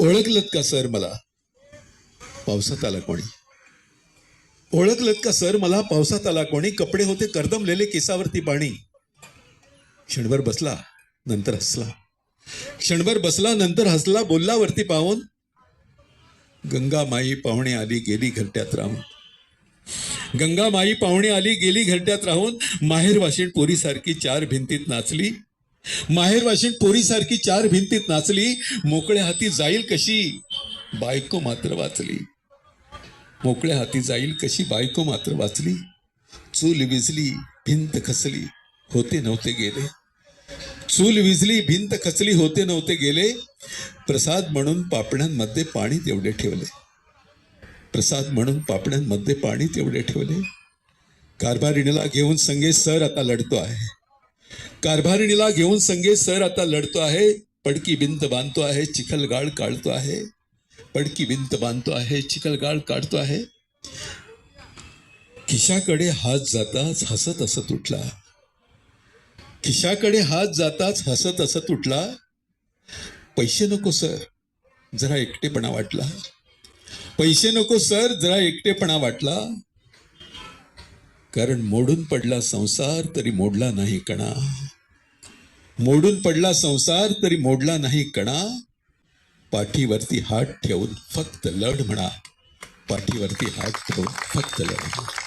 ओळखलत का सर मला? पावसात आला कोणी? ओळखलत का सर मला? पावसात आला कोणी? कपडे होते कर्दमलेले केसावरती पाणी. क्षणभर बसला नंतर हसला. क्षणभर बसला नंतर हसला बोलला वरती पाहून. गंगा माई पाहुणे आली गेली घरट्यात राहून. गंगा माई पाहुणे आली गेली घरट्यात राहून. माहेर वाशिण पोरीसारखी चार भिंतीत नाचली. माहेरवाशीन पोरीसारखी चार भिंतीत नाचली मोकळ्या हाती जाईल कशी? बायको मात्र वाचली. मोकळ्या हाती जाईल कशी? बायको मात्र वाचली. चूल विजली भिंत खचली होते नव्हते गेले. चूल विजली भिंत खचली होते नव्हते गेले. प्रसाद म्हणून पापण्यांमध्ये पाणी तेवढे ठेवले. प्रसाद म्हणून पापण्यांमध्ये पाणी तेवढे ठेवले. कारभारिणीला घेऊन संगे सर आता लढतो आहे. कारभारिणीला घेऊन संगे सर आता लढतो आहे. पडकी भिंत बांधतो आहे चिखलगाळ काढतो आहे. पडकी भिंत बांधतो आहे चिखलगाळ काढतो आहे. खिशाकडे हात जाताच हसत हसत उठला. खिशाकडे हात जाताच हसत हसत उठला. पैसे नको सर. जरा एकटेपणा वाटला. पैसे नको सर. जरा एकटेपणा वाटला. कारण मोडून पडला संसार तरी मोडला नाही कणा. मोडून पडला संसार तरी मोडला नाही कणा. पाठीवरती हात ठेवून फक्त लढ म्हणा. पाठीवरती हात ठेवून फक्त लढ म्हणा.